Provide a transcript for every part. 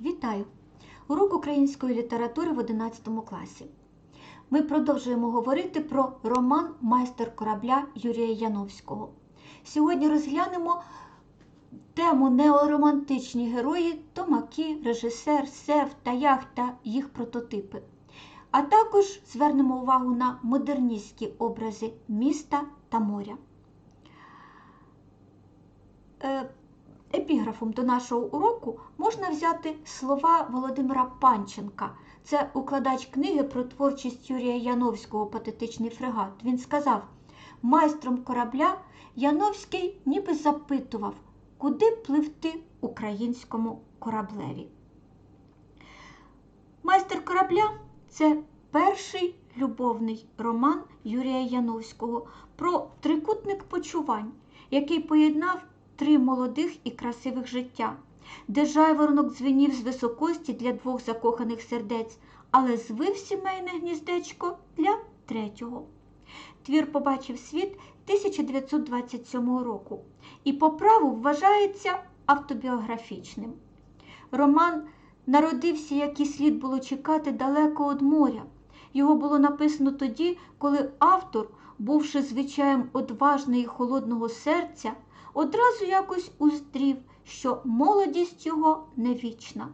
Вітаю! Урок української літератури в 11 класі. Ми продовжуємо говорити про роман Майстер корабля Юрія Яновського. Сьогодні розглянемо тему неоромантичні герої, томаки, режисер, сев та яхта, їх прототипи. А також звернемо увагу на модерністські образи міста та моря. Епіграфом до нашого уроку можна взяти слова Володимира Панченка. Це укладач книги про творчість Юрія Яновського Патетичний фрегат. Він сказав: майстром корабля Яновський ніби запитував, куди пливти українському кораблеві. Майстер корабля це перший любовний роман Юрія Яновського про трикутник почувань, який поєднав три молодих і красивих життя, де жайворонок дзвенів з високості для двох закоханих сердець, але звив сімейне гніздечко для третього. Твір побачив світ 1927 року і по праву вважається автобіографічним. Роман народився, як і слід було чекати, далеко від моря. Його було написано тоді, коли автор, бувши звичаєм одважного і холодного серця, одразу якось уздрів, що молодість його не вічна.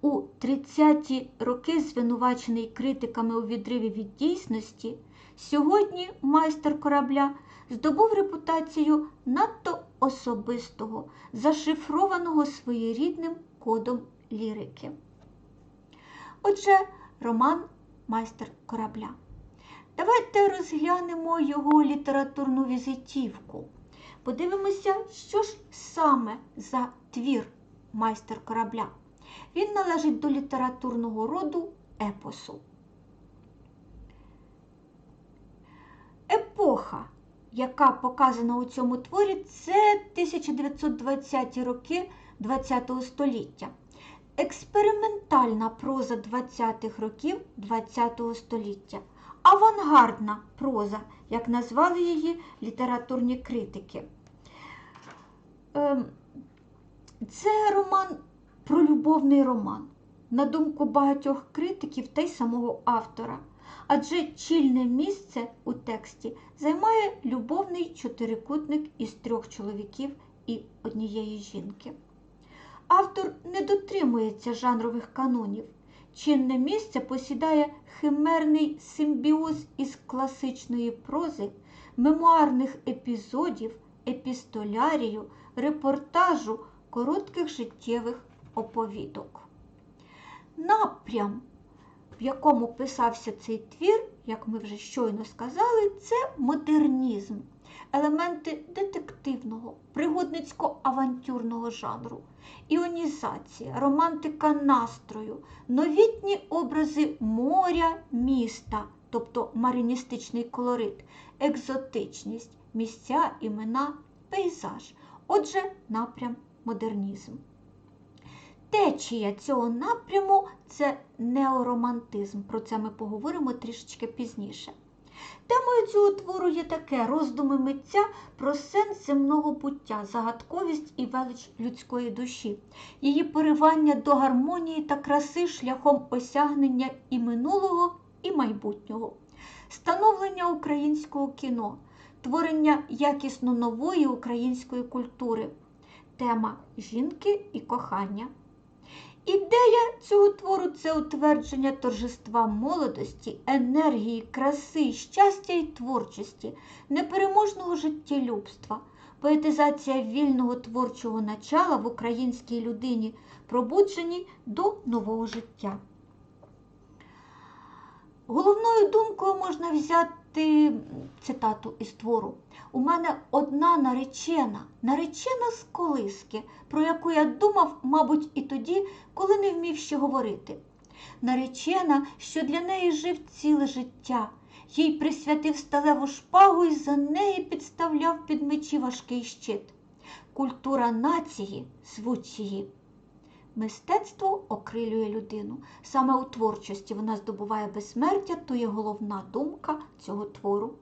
У 30-ті роки, звинувачений критиками у відриві від дійсності, сьогодні майстер корабля здобув репутацію надто особистого, зашифрованого своєрідним кодом лірики. Отже, роман Майстер корабля. Давайте розглянемо його літературну візитівку. Подивимося, що ж саме за твір майстер корабля. Він належить до літературного роду епосу. Епоха, яка показана у цьому творі, це 1920-ті роки ХХ століття. Експериментальна проза 20-х років ХХ століття. Авангардна проза, як назвали її літературні критики. Ем, Це роман про любовний роман, на думку багатьох критиків та й самого автора. Адже чільне місце у тексті займає любовний чотирикутник із трьох чоловіків і однієї жінки. Автор не дотримується жанрових канонів. Чинне місце посідає химерний симбіоз із класичної прози, мемуарних епізодів, епістолярію, репортажу, коротких життєвих оповідок. Напрям, в якому писався цей твір, як ми вже щойно сказали, це модернізм, елементи детективного, пригодницько-авантюрного жанру, іонізація, романтика настрою, новітні образи моря, міста, тобто мариністичний колорит, екзотичність, місця, імена, пейзаж. Отже, напрям модернізм. Течія цього напряму це неоромантизм. Про це ми поговоримо трішечки пізніше. Темою цього твору є таке роздуми митця про сенс земного буття, загадковість і велич людської душі, її поривання до гармонії та краси шляхом осягнення і минулого, і майбутнього, становлення українського кіно, творення якісно нової української культури, тема жінки і кохання. Ідея цього твору це утвердження торжества молодості, енергії, краси, щастя і творчості, непереможного життєлюбства, поетизація вільного творчого начала в українській людині, пробудженій до нового життя. Головною думкою можна взяти цитату із твору. У мене одна наречена, наречена з колиски, про яку я думав, мабуть, і тоді, коли не вмів ще говорити. Наречена, що для неї жив ціле життя, їй присвятив сталеву шпагу і за неї підставляв під мечі важкий щит. Культура нації звуть її. Мистецтво окрилює людину. Саме у творчості вона здобуває безсмертя, то є головна думка цього твору.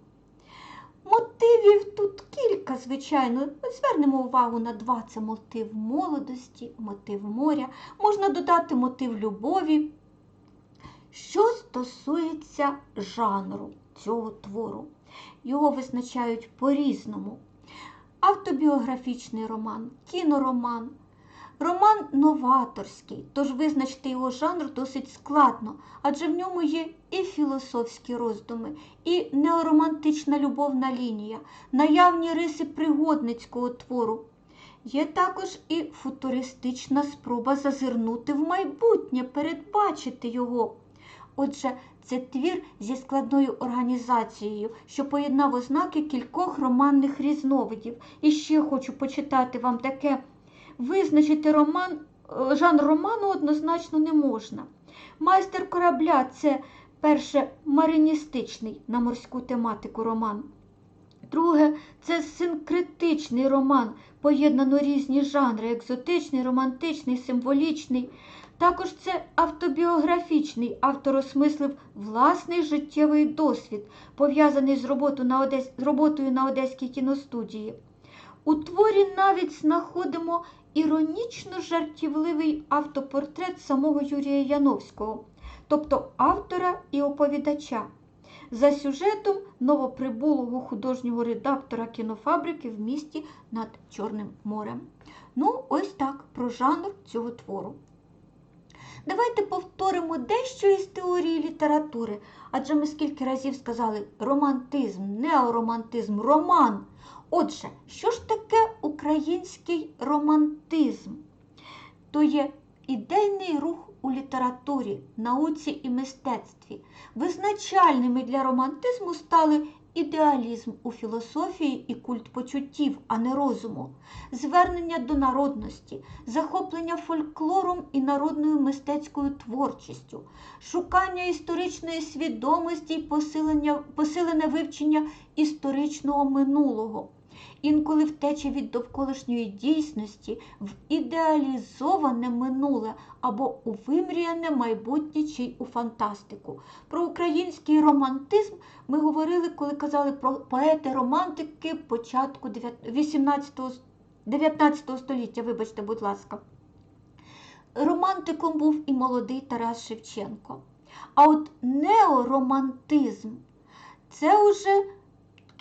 Мотивів тут кілька, звичайно. Звернемо увагу на два: це мотив молодості, мотив моря. Можна додати мотив любові. Що стосується жанру цього твору, його визначають по-різному. Автобіографічний роман, кінороман, роман новаторський, тож визначити його жанр досить складно, адже в ньому є і філософські роздуми, і неоромантична любовна лінія, наявні риси пригодницького твору. Є також і футуристична спроба зазирнути в майбутнє, передбачити його. Отже, це твір зі складною організацією, що поєднав ознаки кількох романних різновидів. І ще хочу почитати вам таке. Визначити роман, е, жанр роману однозначно не можна. Майстер корабля це перше мариністичний на морську тематику роман. Друге, це синкретичний роман, поєднано різні жанри: екзотичний, романтичний, символічний. Також це автобіографічний, автор осмислив власний життєвий досвід, пов'язаний з, на Одес... роботою на Одеській кіностудії. У творі навіть знаходимо іронічно жартівливий автопортрет самого Юрія Яновського, тобто автора і оповідача. За сюжетом новоприбулого художнього редактора кінофабрики в місті над Чорним морем. Ну, ось так про жанр цього твору. Давайте повторимо дещо із теорії літератури, адже ми скільки разів сказали романтизм, неоромантизм, роман. Отже, що ж таке український романтизм? То є ідейний рух у літературі, науці і мистецтві. Визначальними для романтизму стали ідеалізм у філософії і культ почуттів, а не розуму, звернення до народності, захоплення фольклором і народною мистецькою творчістю, шукання історичної свідомості і посилене вивчення історичного минулого. Інколи втеча від довколишньої дійсності в ідеалізоване минуле або у вимріяне майбутнє чи у фантастику. Про український романтизм ми говорили, коли казали про поети-романтики початку 18 19 століття, вибачте, будь ласка. Романтиком був і молодий Тарас Шевченко. А от неоромантизм це вже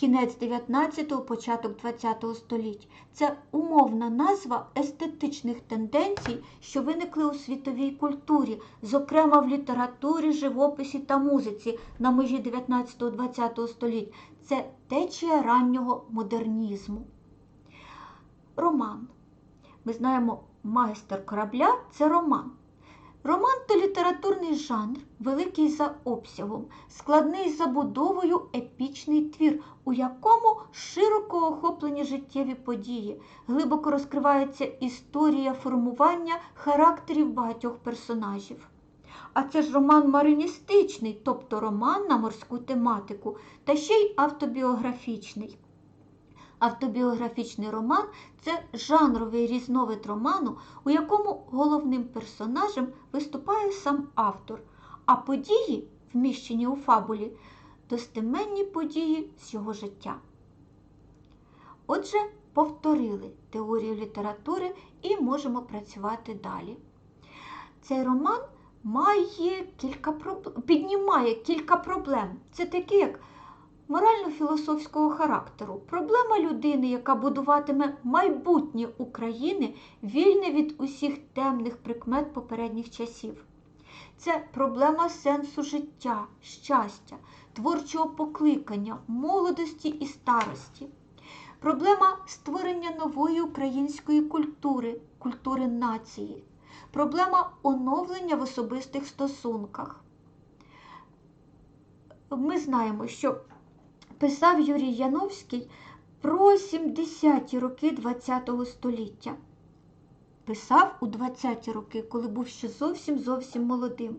кінець 19-го, початок 20-го століть. Це умовна назва естетичних тенденцій, що виникли у світовій культурі, зокрема в літературі, живописі та музиці на межі 19-20 століть. Це течія раннього модернізму. Роман. Ми знаємо, майстер корабля це роман. Роман то літературний жанр, великий за обсягом, складний за будовою епічний твір, у якому широко охоплені життєві події, глибоко розкривається історія формування характерів багатьох персонажів. А це ж роман мариністичний, тобто роман на морську тематику, та ще й автобіографічний. Автобіографічний роман це жанровий різновид роману, у якому головним персонажем виступає сам автор, а події, вміщені у фабулі, достеменні події з його життя. Отже, повторили теорію літератури і можемо працювати далі. Цей роман має кілька проблем, піднімає кілька проблем. Це такі, як морально-філософського характеру. Проблема людини, яка будуватиме майбутнє України, вільне від усіх темних прикмет попередніх часів. Це проблема сенсу життя, щастя, творчого покликання, молодості і старості. Проблема створення нової української культури, культури нації. Проблема оновлення в особистих стосунках. Ми знаємо, що писав Юрій Яновський про 70-ті роки ХХ століття. Писав у 20-ті роки, коли був ще зовсім зовсім молодим.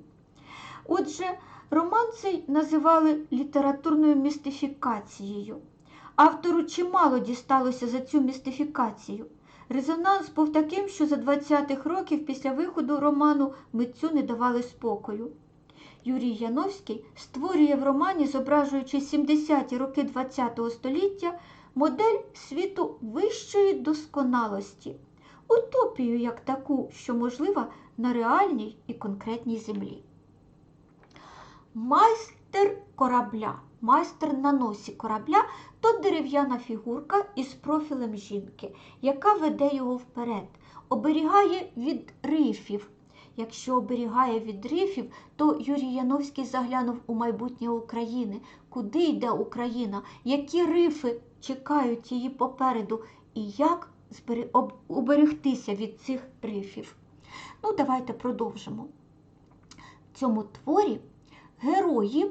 Отже, роман цей називали літературною містифікацією. Автору чимало дісталося за цю містифікацію. Резонанс був таким, що за 20-х років після виходу роману митцю не давали спокою. Юрій Яновський створює в романі, зображуючи 70-ті роки ХХ століття, модель світу вищої досконалості, утопію як таку, що можлива на реальній і конкретній землі. Майстер корабля, майстер на носі корабля то дерев'яна фігурка із профілем жінки, яка веде його вперед, оберігає від рифів. Якщо оберігає від рифів, то Юрій Яновський заглянув у майбутнє України. Куди йде Україна? Які рифи чекають її попереду? І як уберегтися від цих рифів? Ну, давайте продовжимо. В цьому творі герої,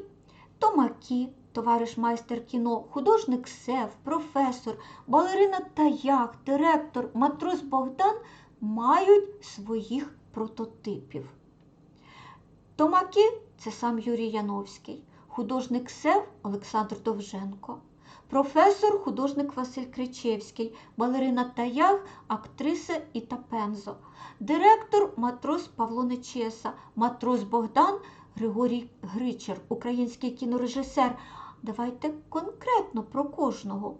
томаки, товариш майстер кіно, художник Сев, професор, балерина Таях, директор, матрос Богдан мають своїх прототипів. Томаки це сам Юрій Яновський, художник Сев Олександр Довженко, професор, художник Василь Кричевський, балерина Таях, актриса Іта Пензо, директор матрос Павло Нечеса, матрос Богдан Григорій Гричер, український кінорежисер. Давайте конкретно про кожного.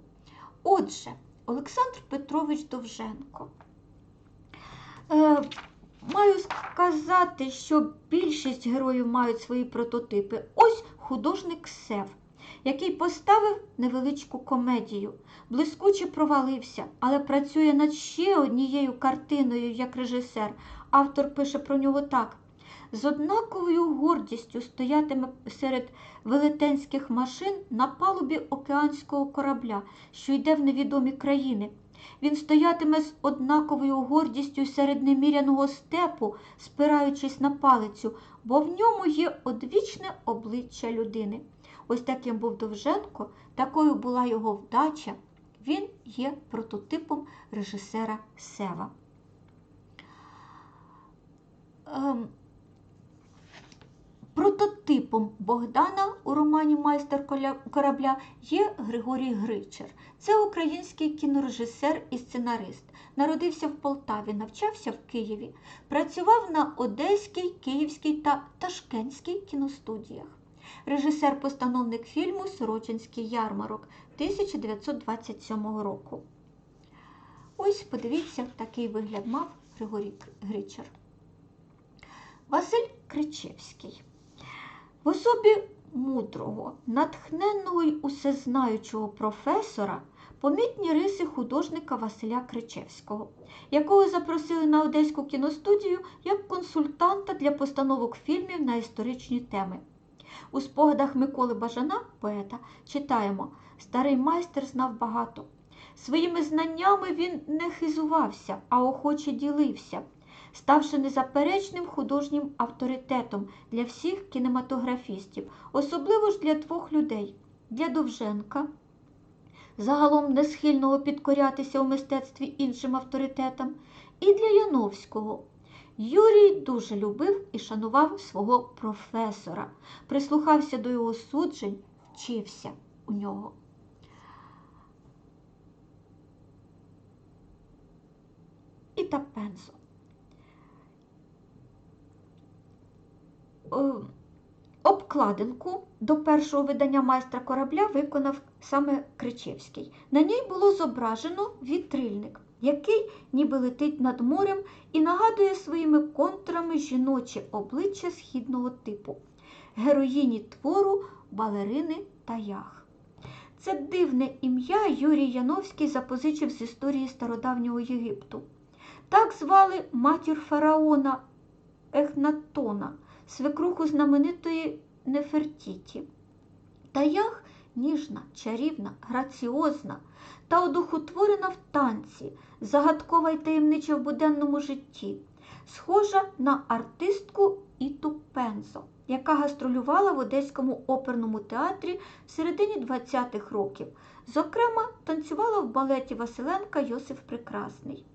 Отже, Олександр Петрович Довженко. Маю сказати, що більшість героїв мають свої прототипи. Ось художник Сев, який поставив невеличку комедію, блискуче провалився, але працює над ще однією картиною як режисер. Автор пише про нього так. З однаковою гордістю стоятиме серед велетенських машин на палубі океанського корабля, що йде в невідомі країни. Він стоятиме з однаковою гордістю серед неміряного степу, спираючись на палицю, бо в ньому є одвічне обличчя людини. Ось таким був Довженко, такою була його вдача. Він є прототипом режисера Сева. Ем, Прототипом Богдана у романі Майстер корабля є Григорій Гричер. Це український кінорежисер і сценарист. Народився в Полтаві, навчався в Києві, працював на Одеській, Київській та Ташкентській кіностудіях. Режисер-постановник фільму Сорочинський ярмарок 1927 року. Ось подивіться, такий вигляд мав Григорій Гричер. Василь Кричевський. В особі мудрого, натхненного й усезнаючого професора помітні риси художника Василя Кричевського, якого запросили на Одеську кіностудію як консультанта для постановок фільмів на історичні теми. У спогадах Миколи Бажана, поета, читаємо Старий майстер знав багато. Своїми знаннями він не хизувався, а охоче ділився ставши незаперечним художнім авторитетом для всіх кінематографістів, особливо ж для двох людей для Довженка, загалом не схильного підкорятися у мистецтві іншим авторитетам, і для Яновського. Юрій дуже любив і шанував свого професора, прислухався до його суджень, вчився у нього. І та пензо. Е, Обкладинку до першого видання майстра корабля виконав саме Кричевський. На ній було зображено вітрильник, який ніби летить над морем і нагадує своїми контурами жіноче обличчя східного типу, героїні твору балерини та ях. Це дивне ім'я Юрій Яновський запозичив з історії стародавнього Єгипту. Так звали матір фараона Ехнатона свекруху знаменитої Нефертіті. Таях ніжна, чарівна, граціозна та одухотворена в танці, загадкова й таємнича в буденному житті, схожа на артистку Іту Пензо, яка гастролювала в Одеському оперному театрі в середині 20-х років. Зокрема, танцювала в балеті Василенка Йосиф Прекрасний.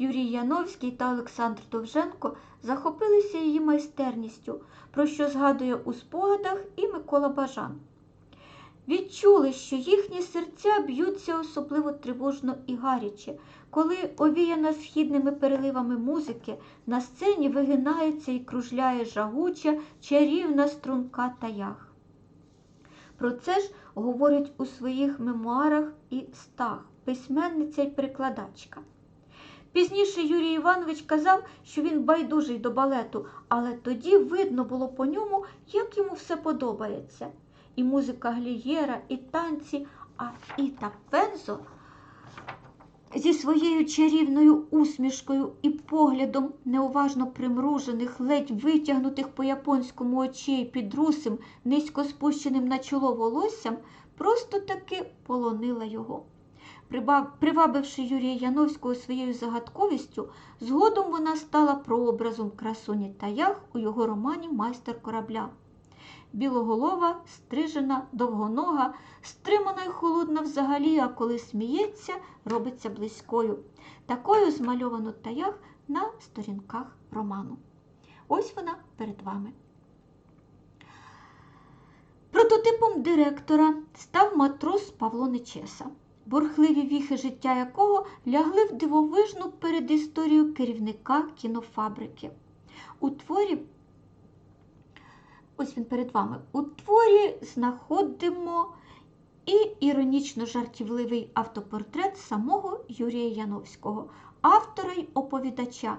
Юрій Яновський та Олександр Довженко захопилися її майстерністю, про що згадує у спогадах і Микола Бажан. відчули, що їхні серця б'ються особливо тривожно і гаряче, коли, овіяна східними переливами музики, на сцені вигинається і кружляє жагуча, чарівна струнка таях. Про це ж говорить у своїх мемуарах і стах, письменниця і перекладачка. Пізніше Юрій Іванович казав, що він байдужий до балету, але тоді видно було по ньому, як йому все подобається. І музика Глієра, і танці, а Іта Пензо зі своєю чарівною усмішкою і поглядом неуважно примружених, ледь витягнутих по японському очей під русим, низько спущеним на чоло волоссям, просто таки полонила його. Привабивши Юрія Яновського своєю загадковістю, згодом вона стала прообразом красуні Таях у його романі Майстер корабля. Білоголова, стрижена, довгонога, стримана й холодна взагалі, а коли сміється, робиться близькою. Такою змальовано таях на сторінках роману. Ось вона перед вами. Прототипом директора став матрос Павло Нечеса, бурхливі віхи життя якого лягли в дивовижну передісторію керівника кінофабрики. У творі Ось він перед вами. У творі знаходимо і іронічно жартівливий автопортрет самого Юрія Яновського, автора й оповідача,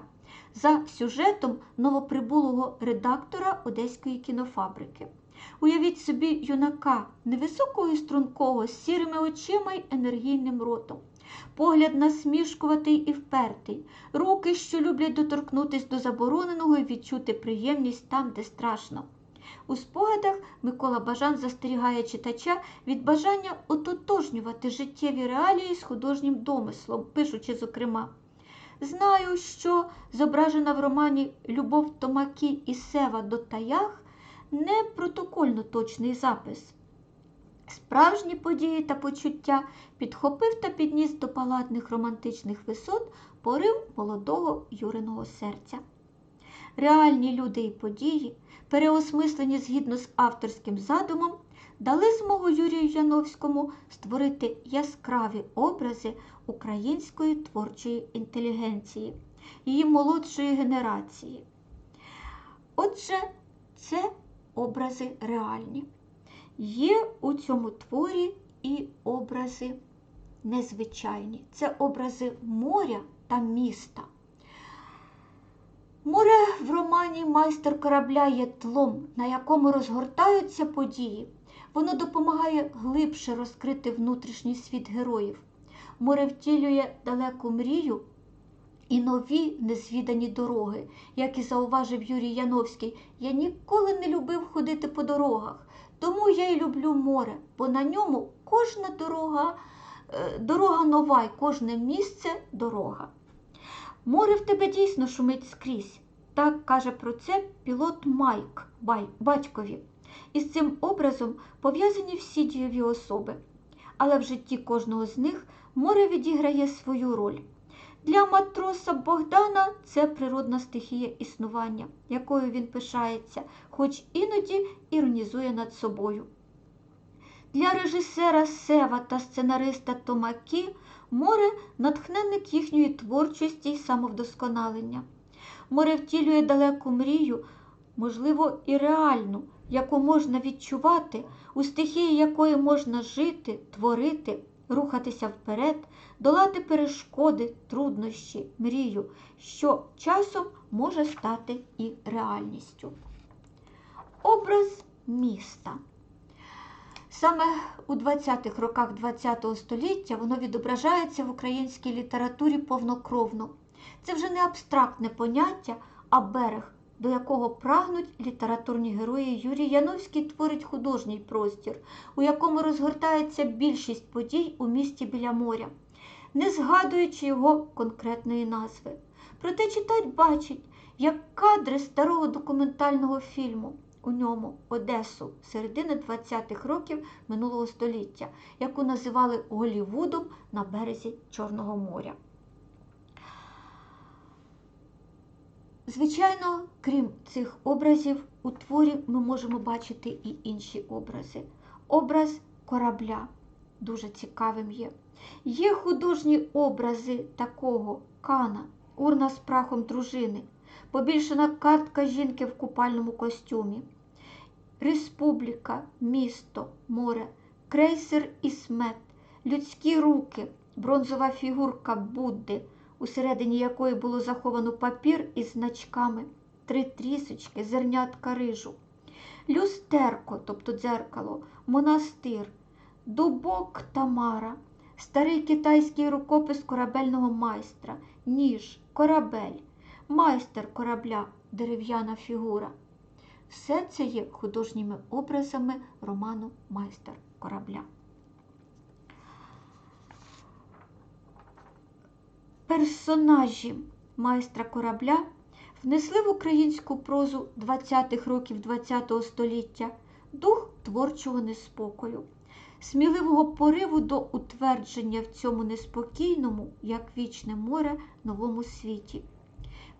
за сюжетом новоприбулого редактора Одеської кінофабрики. Уявіть собі юнака невисокого і стрункого, з сірими очима й енергійним ротом. Погляд насмішкуватий і впертий, руки, що люблять доторкнутись до забороненого і відчути приємність там, де страшно. У спогадах Микола Бажан застерігає читача від бажання ототожнювати життєві реалії з художнім домислом, пишучи, зокрема. Знаю, що зображена в романі Любов Томакі і Сева до Таях не протокольно точний запис. Справжні події та почуття підхопив та підніс до палатних романтичних висот порив молодого Юриного серця. Реальні люди і події, переосмислені згідно з авторським задумом, дали змогу Юрію Яновському створити яскраві образи української творчої інтелігенції, її молодшої генерації. Отже, це образи реальні. Є у цьому творі і образи незвичайні. Це образи моря та міста. Море в романі Майстер корабля є тлом, на якому розгортаються події. Воно допомагає глибше розкрити внутрішній світ героїв. Море втілює далеку мрію і нові незвідані дороги. Як і зауважив Юрій Яновський, я ніколи не любив ходити по дорогах, тому я й люблю море, бо на ньому кожна дорога, е, дорога нова, і кожне місце дорога. Море в тебе дійсно шумить скрізь. Так каже про це пілот Майк батькові. І з цим образом пов'язані всі дієві особи. Але в житті кожного з них море відіграє свою роль. Для матроса Богдана це природна стихія існування, якою він пишається, хоч іноді іронізує над собою. Для режисера Сева та сценариста Томакі море натхненник їхньої творчості й самовдосконалення. Море втілює далеку мрію, можливо, і реальну, яку можна відчувати, у стихії якої можна жити, творити, рухатися вперед, долати перешкоди, труднощі, мрію, що часом може стати і реальністю. Образ міста. Саме у 20-х роках ХХ століття воно відображається в українській літературі повнокровно. Це вже не абстрактне поняття, а берег, до якого прагнуть літературні герої Юрій Яновський творить художній простір, у якому розгортається більшість подій у місті біля моря, не згадуючи його конкретної назви. Проте читач бачить, як кадри старого документального фільму у ньому Одесу середини 20-х років минулого століття, яку називали Голівудом на березі Чорного моря. Звичайно, крім цих образів, у творі ми можемо бачити і інші образи. Образ корабля. Дуже цікавим є. Є художні образи такого кана, урна з прахом дружини, побільшена картка жінки в купальному костюмі, республіка, місто, море, крейсер і смет, людські руки, бронзова фігурка Будди, усередині якої було заховано папір із значками, три трісочки, зернятка рижу, люстерко, тобто дзеркало, монастир, дубок Тамара, старий китайський рукопис корабельного майстра, ніж, корабель, майстер корабля, дерев'яна фігура. Все це є художніми образами роману Майстер корабля. Персонажі майстра корабля внесли в українську прозу 20-х років ХХ століття дух творчого неспокою, сміливого пориву до утвердження в цьому неспокійному, як вічне море, новому світі.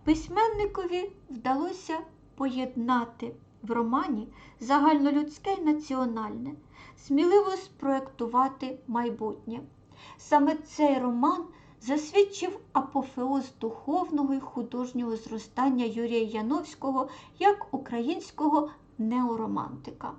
Письменникові вдалося поєднати в романі загальнолюдське й національне, сміливо спроектувати майбутнє. Саме цей роман засвідчив апофеоз духовного і художнього зростання Юрія Яновського як українського неоромантика.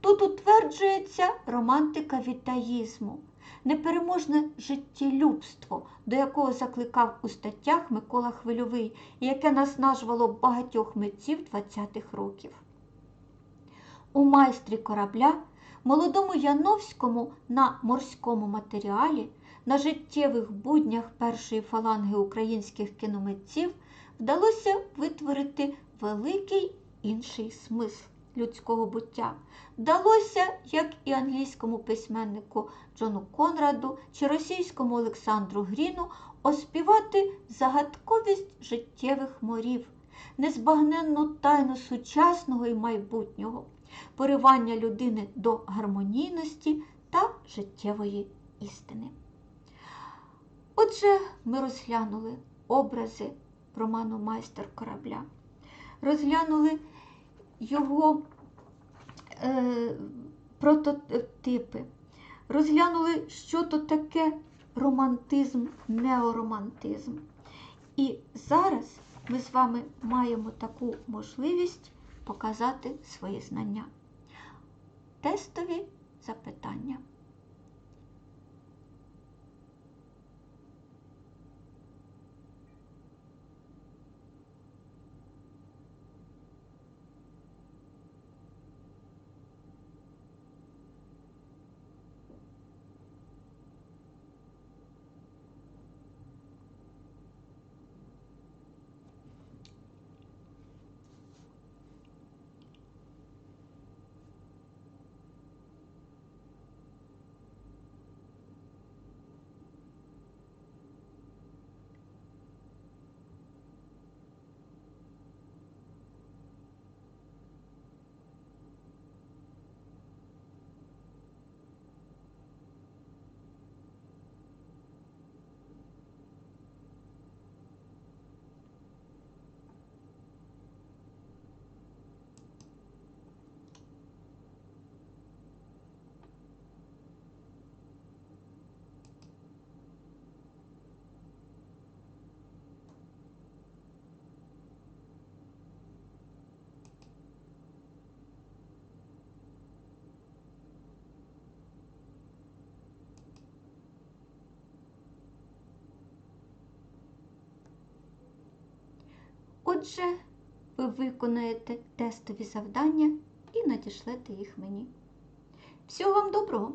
Тут утверджується романтика вітаїзму, непереможне життєлюбство, до якого закликав у статтях Микола Хвильовий, і яке наснажувало багатьох митців 20-х років. У майстрі корабля, молодому Яновському на морському матеріалі, на життєвих буднях першої фаланги українських кіномитців вдалося витворити великий інший смисл людського буття. Вдалося, як і англійському письменнику Джону Конраду чи російському Олександру Гріну, оспівати загадковість життєвих морів, незбагненну тайну сучасного і майбутнього, поривання людини до гармонійності та життєвої істини. Отже, ми розглянули образи роману Майстер корабля, розглянули його е, прототипи, розглянули, що то таке романтизм, неоромантизм. І зараз ми з вами маємо таку можливість показати свої знання. Тестові запитання. Отже, ви виконаєте тестові завдання і надішлете їх мені. Всього вам доброго!